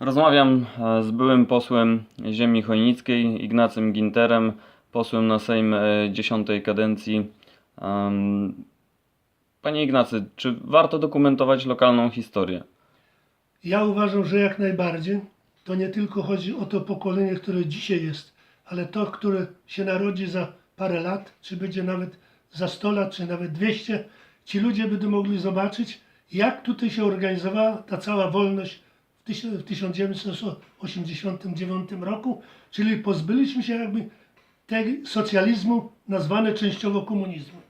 Rozmawiam e, z byłym posłem ziemi chojnickiej, Ignacym Ginterem, posłem na Sejm e, 10 kadencji. Em, Panie Ignacy, czy warto dokumentować lokalną historię? Ja uważam, że jak najbardziej. To nie tylko chodzi o to pokolenie, które dzisiaj jest, ale to, które się narodzi za parę lat, czy będzie nawet za 100 lat, czy nawet 200. Ci ludzie będą mogli zobaczyć, jak tutaj się organizowała ta cała wolność w tysią- w 1989 roku, czyli pozbyliśmy się jakby tego socjalizmu nazwane częściowo komunizmem.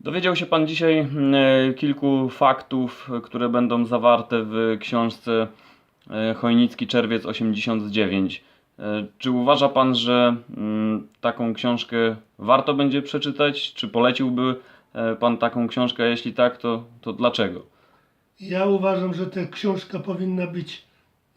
Dowiedział się Pan dzisiaj mm, e, kilku faktów, które będą zawarte w książce e, Chojnicki Czerwiec 89. E, Czy uważa Pan, że mm, taką książkę warto będzie przeczytać? Czy poleciłby Pan taką książkę? Jeśli tak, to, to dlaczego? Ja uważam, że ta książka powinna być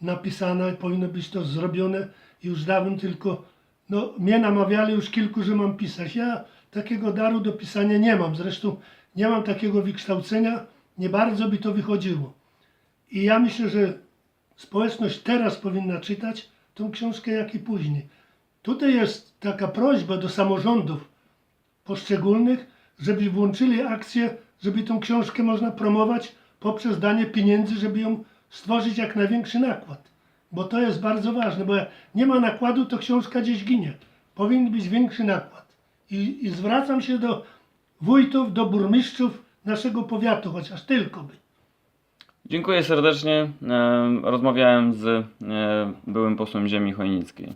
napisana i powinno być to zrobione już dawno, tylko no, mnie namawiali już kilku, że mam pisać. Ja takiego daru do pisania nie mam. Zresztą nie mam takiego wykształcenia, nie bardzo by to wychodziło. I ja myślę, że społeczność teraz powinna czytać tą książkę, jak i później. Tutaj jest taka prośba do samorządów poszczególnych, żeby włączyli akcję, żeby tą książkę można promować poprzez danie pieniędzy, żeby ją stworzyć jak największy nakład. Bo to jest bardzo ważne, bo jak nie ma nakładu, to książka gdzieś ginie. Powinien być większy nakład. I, i zwracam się do wójtów, do burmistrzów naszego powiatu, chociaż tylko by. Dziękuję serdecznie. E, Rozmawiałem z e, byłym posłem ziemi chojnickiej.